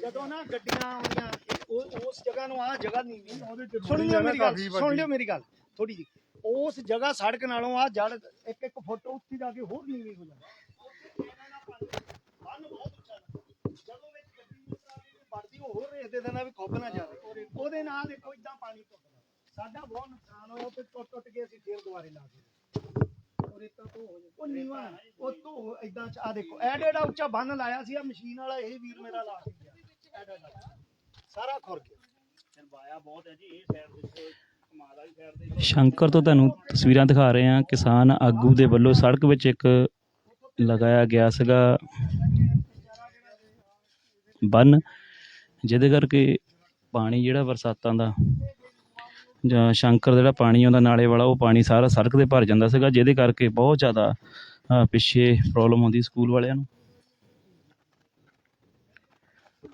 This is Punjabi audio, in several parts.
ਜਦੋਂ ਨਾ ਗੱਡੀਆਂ ਆਉਂਦੀਆਂ ਉਹ ਉਸ ਜਗ੍ਹਾ ਨੂੰ ਆ ਜਗ੍ਹਾ ਨਹੀਂ ਨਹੀਂ ਉਹਦੇ ਚ ਸੁਣ ਲਿਓ ਮੇਰੀ ਗੱਲ ਸੁਣ। ਲਿਓ ਮੇਰੀ ਗੱਲ ਥੋੜੀ ਜੀ ਉਸ ਜਗ੍ਹਾ ਸੜਕ ਨਾਲੋਂ ਆ ਜੜ ਫੁੱਟ ਉੱਥੇ ਜਾ ਕੇ ਹੋਰ ਨੀਵੀਂ ਹੋ ਜਾਂਦੀ। ਬੰਨ ਬਹੁਤ ਉੱਚਾ ਨਾ ਜਦੋਂ ਵਿੱਚ ਗੱਡੀ ਨੂੰ ਵੜਦੀ ਉਹ ਹੋਰ ਰੇਖਦੇ ਦੇਣਾ ਵੀ ਖੁੱਬ ਨਾ ਜਾਵੇ ਉਹਦੇ ਨਾਲ ਦੇਖੋ ਇਦਾਂ ਪਾਣੀ ਟੁੱਟਦਾ ਸਾਡਾ ਬਹੁਤ ਨੁਕਸਾਨ ਹੋਇਆ ਤੇ ਟੁੱਟ ਟੁੱਟ ਕੇ ਅਸੀਂ ਫੇਰ ਦੁਬਾਰੇ ਲਾ ਦਿੱਤੇ। ਔਰ ਇੱਕ ਤੋਂ ਹੋ ਜਾਂਦਾ। ਉਹ ਨੀਵਾ ਉਹ ਤੋਂ ਇਦਾਂ ਆ ਦੇਖੋ ਐਡ ਐਡਾ ਉੱਚਾ ਬੰਨ ਲਾਇਆ ਸੀ ਆ ਮਸ਼ੀਨ ਵਾਲਾ ਇਹ ਵੀਰ ਮੇਰਾ ਲਾ ਕੇ ਗਿਆ। ਐਡ ਐਡਾ। ਸਾਰਾ ਖੁਰ ਗਿਆ। ਵਾਇਆ ਬਹੁਤ ਹੈ ਜੀ ਇਹ ਸਾਈਡ ਦੇ ਸ਼ੰਕਰ ਤੋਂ ਤੁਹਾਨੂੰ ਤਸਵੀਰਾਂ ਦਿਖਾ ਰਹੇ ਹਾਂ। ਕਿਸਾਨ ਆਗੂ ਦੇ ਵੱਲੋਂ ਸੜਕ ਵਿੱਚ ਇੱਕ ਲਗਾਇਆ ਗਿਆ ਸੀਗਾ ਬੰਨ, ਜਿਹਦੇ ਕਰਕੇ ਪਾਣੀ ਜਿਹੜਾ ਬਰਸਾਤਾਂ ਦਾ ਜਾਂ ਸ਼ੰਕਰ ਦਾ ਜਿਹੜਾ ਪਾਣੀ ਆਉਂਦਾ ਨਾਲੇ ਵਾਲਾ, ਉਹ ਪਾਣੀ ਸਾਰਾ ਸੜਕ ਤੇ ਭਰ ਜਾਂਦਾ ਸੀਗਾ, ਜਿਹਦੇ ਕਰਕੇ ਬਹੁਤ ਜ਼ਿਆਦਾ ਪਿੱਛੇ ਪ੍ਰੋਬਲਮ ਆਉਂਦੀ ਸਕੂਲ ਵਾਲਿਆਂ ਨੂੰ।